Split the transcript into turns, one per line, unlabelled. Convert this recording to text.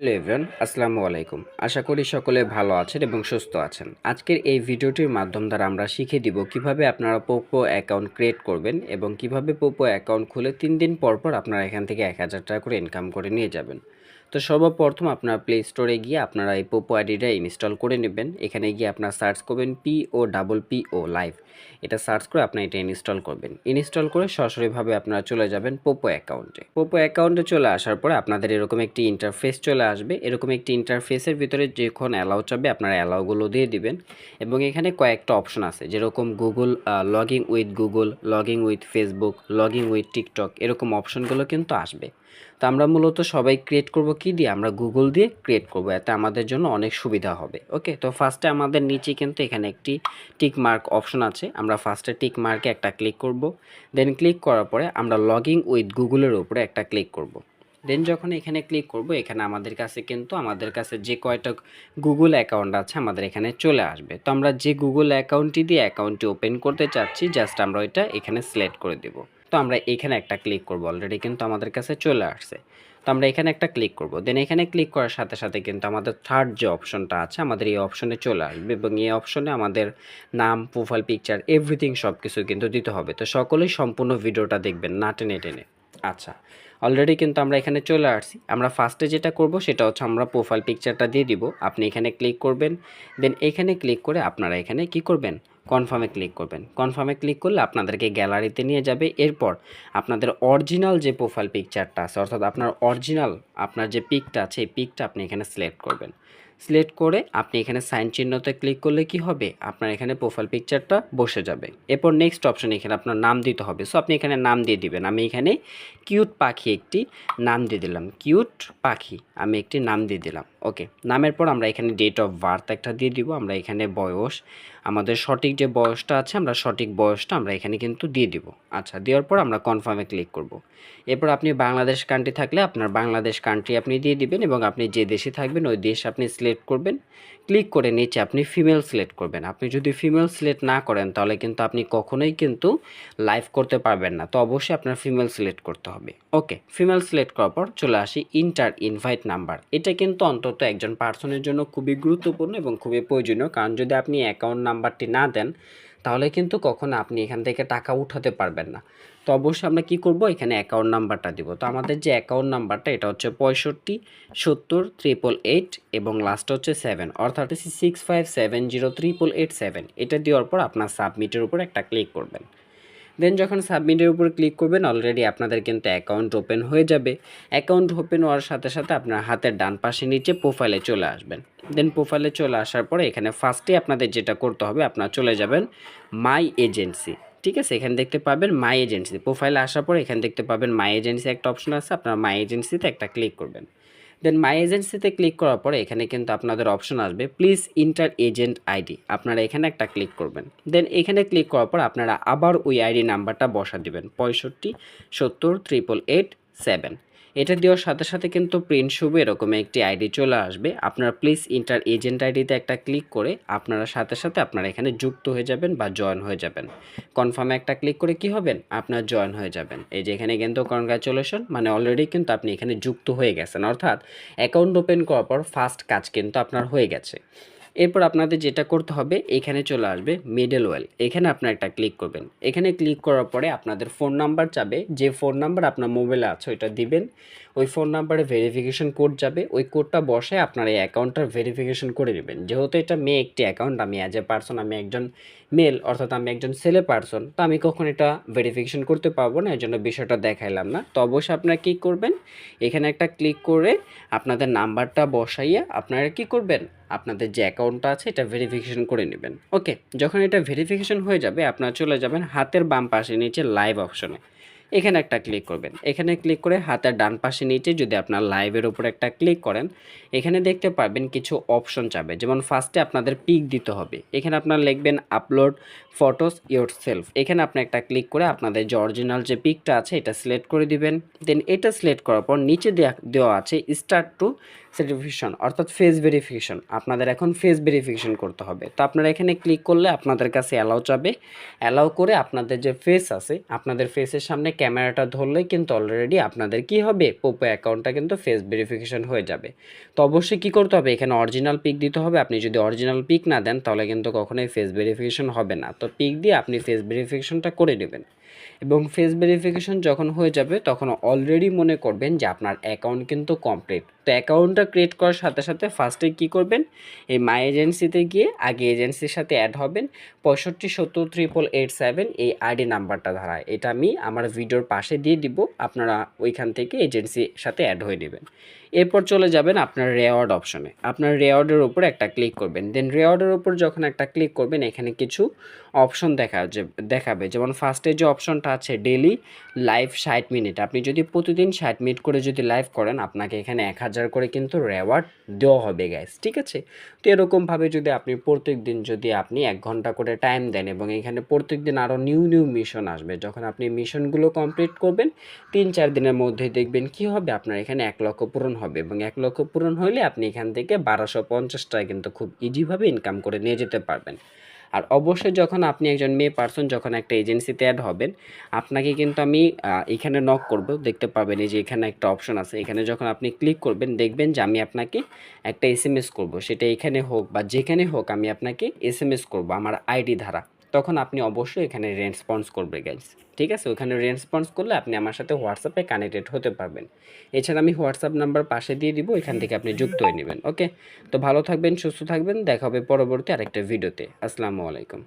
Hello everyone আসসালামু আলাইকুম। আশা করি সকলে ভালো আছেন এবং সুস্থ আছেন। আজকের এই ভিডিওটির মাধ্যম দ্বারা আমরা শিখে দিব কীভাবে আপনারা পোপো অ্যাকাউন্ট ক্রিয়েট করবেন এবং কীভাবে পোপো অ্যাকাউন্ট খুলে তিন দিন পর পর আপনারা এখান থেকে এক হাজার টাকা করে ইনকাম করে নিয়ে যাবেন। তো সর্বপ্রথম আপনার প্লে স্টোরে গিয়ে আপনারা এই পোপো আইডিটা ইনস্টল করে নেবেন। এখানে গিয়ে আপনার সার্চ করবেন P O double P O live এটা সার্চ করে আপনি এটা ইনস্টল করবেন। ইনস্টল করে সরাসরিভাবে আপনারা চলে যাবেন পোপো অ্যাকাউন্টে পোপো অ্যাকাউন্টে চলে আসার পরে আপনাদের এরকম একটি ইন্টারফেস চলে আসবে। এরকম একটি ইন্টারফেসের ভিতরে যখন অ্যালাউ চাবে, আপনারা অ্যালাউগুলো দিয়ে দিবেন। এবং এখানে কয়েকটা অপশন আছে। যেরকম Google logging with Google logging with Facebook logging with TikTok এরকম অপশনগুলো কিন্তু আসবে। তো আমরা মূলত সবাই ক্রিয়েট করব কি দিয়ে আমরা গুগল দিয়ে ক্রিয়েট করব? এতে আমাদের জন্য অনেক সুবিধা হবে। ওকে তো ফার্স্টে আমাদের নিচে কিন্তু এখানে একটি টিক মার্ক অপশন আছে। আমরা ফার্স্টে টিক মার্কে একটা ক্লিক করব। দেন ক্লিক করার পরে আমরা লগিং উইথ গুগলের উপরে একটা ক্লিক করব। দেন যখন এখানে ক্লিক করব, এখানে আমাদের কাছে কিন্তু আমাদের কাছে যে কয়টা গুগল অ্যাকাউন্ট আছে আমাদের এখানে চলে আসবে। তো আমরা যে গুগল অ্যাকাউন্টটি দিয়ে অ্যাকাউন্টটি ওপেন করতে চাচ্ছি জাস্ট আমরা ওইটা এখানে সিলেক্ট করে দেব। তো আমরা এখানে একটা ক্লিক করব। অলরেডি কিন্তু আমাদের কাছে চলে আসছে। তো আমরা এখানে একটা ক্লিক করব। দেন এখানে ক্লিক করার সাথে সাথে কিন্তু আমাদের থার্ড যে অপশনটা আছে, আমাদের এই অপশনে চলে আসবে এবং এই অপশনে আমাদের নাম প্রোফাইল পিকচার এভরিথিং সব কিছু কিন্তু দিতে হবে। তো সকলেই সম্পূর্ণ ভিডিওটা দেখবেন না টেনে টেনে। আচ্ছা অলরেডি কিন্তু আমরা এখানে চলে আসছি। আমরা ফার্স্টে যেটা করব সেটা হচ্ছে আমরা প্রোফাইল পিকচারটা দিয়ে দিব। আপনি এখানে ক্লিক করবেন দেন এখানে ক্লিক করে আপনারা এখানে কি করবেন? কনফার্মে ক্লিক করবেন। কনফার্মে ক্লিক করলে আপনাদেরকে গ্যালারিতে নিয়ে যাবে। এরপর আপনাদের অরিজিনাল যে প্রোফাইল পিকচারটা আছে, অর্থাৎ আপনার অরিজিনাল আপনার যে পিকটা আছে, এই পিকটা আপনি এখানে সিলেক্ট করবেন। সিলেক্ট করে আপনি এখানে সাইন চিহ্নতে ক্লিক করলে কি হবে? আপনার এখানে প্রোফাইল পিকচারটা বসে যাবে। এরপর নেক্সট অপশন এখানে আপনার নাম দিতে হবে। সো আপনি এখানে নাম দিয়ে দিবেন। আমি এখানে কিউট পাখি একটি নাম দিয়ে দিলাম। কিউট পাখি। আমি একটি নাম দিয়ে দিলাম। ওকে নামের পর আমরা এখানে ডেট অফ বার্থ একটা দিয়ে দিব। আমরা এখানে বয়স, আমাদের সঠিক যে বয়সটা আছে, আমরা সঠিক বয়সটা আমরা এখানে কিন্তু দিয়ে দিব। আচ্ছা দেওয়ার পর আমরা কনফার্মে ক্লিক করব। এরপর আপনি বাংলাদেশ কান্ট্রি থাকলে আপনার বাংলাদেশ কান্ট্রি আপনি দিয়ে দিবেন এবং আপনি যে দেশে থাকবেন, ওই দেশ আপনি সিলেক্ট করবেন ক্লিক করে নিচে আপনি ফিমেল সিলেক্ট করবেন। আপনি যদি ফিমেল সিলেক্ট না করেন, তাহলে কিন্তু আপনি কখনোই কিন্তু লাইভ করতে পারবেন না। তো অবশ্যই আপনার ফিমেল সিলেক্ট করতে হবে। ওকে ফিমেল সিলেক্ট করার পর চলে আসি ইন্টার ইনভাইট নাম্বার এটা কিন্তু অন্তত একজন পার্সনের জন্য খুবই গুরুত্বপূর্ণ এবং খুবই প্রয়োজনীয়। কারণ যদি আপনি অ্যাকাউন্ট নাম্বারটি না দেন, তাহলে কিন্তু কখনো আপনি এখান থেকে টাকা উঠাতে পারবেন না। তো অবশ্যই আমরা কী করব? এখানে অ্যাকাউন্ট নাম্বারটা দিব। তো আমাদের যে অ্যাকাউন্ট নাম্বারটা এটা হচ্ছে পঁয়ষট্টি, সত্তর ট্রিপল এইট এবং লাস্ট হচ্ছে সেভেন অর্থাৎ হচ্ছে six five seven zero triple eight seven এটা দেওয়ার পর আপনার সাবমিটের উপর একটা ক্লিক করবেন। দেন যখন সাবমিটের উপর ক্লিক করবেন অলরেডি আপনাদের কিন্তু অ্যাকাউন্ট ওপেন হয়ে যাবে। অ্যাকাউন্ট ওপেন হওয়ার সাথে সাথে আপনার হাতের ডান পাশে নিচে প্রোফাইলে চলে আসবেন। দেন প্রোফাইলে চলে আসার পরে এখানে ফার্স্টে আপনাদের যেটা করতে হবে, আপনারা চলে যাবেন মাই এজেন্সি ঠিক আছে, এখানে দেখতে পাবেন মাই এজেন্সি প্রোফাইলে আসার পর এখানে দেখতে পাবেন মাই এজেন্সি একটা অপশন আছে, আপনারা মাই এজেন্সিতে একটা ক্লিক করবেন। দেন মাই এজেন্সিতে ক্লিক করার পরে এখানে কিন্তু আপনাদের অপশন আসবে প্লিজ ইন্টার এজেন্ট আইডি আপনারা এখানে একটা ক্লিক করবেন। দেন এখানে ক্লিক করার পর আপনারা আবার ওই আইডি নাম্বারটা বসা দিবেন, পঁয়ষট্টি, সত্তর ট্রিপল এইট সেভেন এটা দেওয়ার সাথে সাথে কিন্তু প্রিন্ট শুভে এরকম একটি আইডি চলে আসবে। আপনারা প্লিজ ইন্টার এজেন্ট আইডিতে একটা ক্লিক করে আপনারা সাথে সাথে আপনারা এখানে যুক্ত হয়ে যাবেন বা জয়েন হয়ে যাবেন। কনফার্মে একটা ক্লিক করে কি হবেন? আপনার জয়েন হয়ে যাবেন। এই যে এখানে কিন্তু কনগ্রাচুলেশন মানে অলরেডি কিন্তু আপনি এখানে যুক্ত হয়ে গেছেন। অর্থাৎ অ্যাকাউন্ট ওপেন করার পর ফার্স্ট কাজ কিন্তু আপনার হয়ে গেছে। এরপর আপনাদের যেটা করতে হবে, এখানে চলে আসবে মিডল ওয়েল এখানে আপনার একটা ক্লিক করবেন। এখানে ক্লিক করার পরে আপনাদের ফোন নাম্বার যাবে। যে ফোন নাম্বার আপনার মোবাইলে আছে, ওইটা দিবেন। ওই ফোন নাম্বারে ভেরিফিকেশন কোড যাবে। ওই কোডটা বসে আপনার এই অ্যাকাউন্টটার ভেরিফিকেশন করে নেবেন। যেহেতু এটা মেয়ে একটি অ্যাকাউন্ট আমি অ্যাজ এ পার্সন আমি একজন মেল, অর্থাৎ আমি একজন ছেলে পার্সন, তো আমি কখন এটা ভেরিফিকেশন করতে পারব না এর জন্য বিষয়টা দেখাইলাম না। তো অবশ্যই আপনারা কী করবেন? এখানে একটা ক্লিক করে আপনাদের নাম্বারটা বসাইয়া আপনারা কি করবেন? আপনাদের যে অ্যাকাউন্টটা আছে, এটা ভেরিফিকেশন করে নেবেন। ওকে যখন এটা ভেরিফিকেশন হয়ে যাবে, আপনারা চলে যাবেন হাতের বাম পাশে, নিচে লাইভ অপশনে এখানে একটা ক্লিক করবেন। এখানে ক্লিক করে হাতের ডান পাশে নিচে যদি আপনার লাইভের উপর একটা ক্লিক করেন, এখানে দেখতে পারবেন কিছু অপশন চাবে। যেমন ফার্স্টে আপনাদের পিক দিতে হবে। এখানে আপনার লিখবেন আপলোড ফটোস ইয়োর সেলফ এখানে আপনি একটা ক্লিক করে আপনাদের যে অরিজিনাল যে পিকটা আছে, এটা সিলেক্ট করে দিবেন। দেন এটা সিলেক্ট করার পর নিচে দেওয়া আছে স্টার্ট টু সার্টিফিকেশন অর্থাৎ ফেস ভেরিফিকেশন আপনাদের এখন ফেস ভেরিফিকেশন করতে হবে। তো আপনারা এখানে ক্লিক করলে আপনাদের কাছে অ্যালাউ চাবে অ্যালাউ করে আপনাদের যে ফেস আছে, আপনাদের ফেসের সামনে ক্যামেরাটা ধরলে কিন্তু অলরেডি আপনাদের কি হবে? পোপো অ্যাকাউন্টটা কিন্তু ফেস ভেরিফিকেশন হয়ে যাবে। তো অবশ্যই কী করতে হবে? এখানে অরিজিনাল পিক দিতে হবে। আপনি যদি অরিজিনাল পিক না দেন, তাহলে কিন্তু কখনোই ফেস ভেরিফিকেশন হবে না। তো পিক দিয়ে আপনি ফেস ভেরিফিকেশনটা করে নেবেন। এবং ফেস ভেরিফিকেশন যখন হয়ে যাবে, তখন অলরেডি মনে করবেন যে আপনার অ্যাকাউন্ট কিন্তু কমপ্লিট তো অ্যাকাউন্টটা ক্রিয়েট করার সাথে সাথে ফার্স্টে কী করবেন? এই মাই এজেন্সিতে গিয়ে আগে এজেন্সির সাথে অ্যাড হবেন পঁয়ষট্টি সত্তর ট্রিপল এইট সেভেন এই আইডি নাম্বারটা ধারা। এটা আমি আমার ভিডিওর পাশে দিয়ে দিব, আপনারা ওইখান থেকে এজেন্সির সাথে অ্যাড হয়ে নেবেন। এরপর চলে যাবেন আপনার রেওয়ার্ড অপশনে আপনার রেওয়ার্ডের ওপর একটা ক্লিক করবেন। দেন রেওয়ার্ডের ওপর যখন একটা ক্লিক করবেন, এখানে কিছু অপশন দেখা দেখাবে। যেমন ফার্স্টে যে অপশনটা আছে ডেলি লাইভ ষাট মিনিট। আপনি যদি প্রতিদিন ষাট মিনিট করে যদি লাইভ করেন, আপনাকে এখানে এক হাজার করে কিন্তু রেওয়ার্ড দেওয়া হবে গ্যাস ঠিক আছে? তো এরকমভাবে যদি আপনি প্রত্যেক দিন যদি আপনি এক ঘণ্টা করে টাইম দেন এবং এখানে প্রত্যেক দিন আরও নিউ নিউ মিশন আসবে, যখন আপনি মিশনগুলো কমপ্লিট করবেন, তিন চার দিনের মধ্যে দেখবেন কি হবে? আপনার এখানে এক লক্ষ পূরণ হবে এবং এক লক্ষ পূরণ হলে আপনি এখান থেকে বারোশো পঞ্চাশ টাকা কিন্তু খুব ইজিভাবে ইনকাম করে নিয়ে যেতে পারবেন। আর অবশ্যই যখন আপনি একজন মেয়ে পার্সন যখন একটা এজেন্সিতে অ্যাড হবেন, আপনাকে কিন্তু আমি এখানে নক করব। দেখতে পাবেন এই যে এখানে একটা অপশন আছে। এখানে যখন আপনি ক্লিক করবেন, দেখবেন যে আমি আপনাকে একটা এস এম এস করব। সেটা এখানে হোক বা যেখানে হোক আমি আপনাকে এস এম এস করব, আমার আইডি ধারা। তখন আপনি অবশ্যই এখানে রেসপন্স করবে গাইজ ঠিক আছে? ওখানে রেসপন্স করলে আপনি আমার সাথে হোয়াটসঅ্যাপে কানেক্টেড হতে পারবেন। এছাড়া আমি হোয়াটসঅ্যাপ নাম্বার পাশে দিয়ে দিব, এখান থেকে আপনি যুক্ত হয়ে নেবেন ওকে তো ভালো থাকবেন, সুস্থ থাকবেন, দেখা হবে পরবর্তী আরেকটা ভিডিওতে আসসালামু আলাইকুম।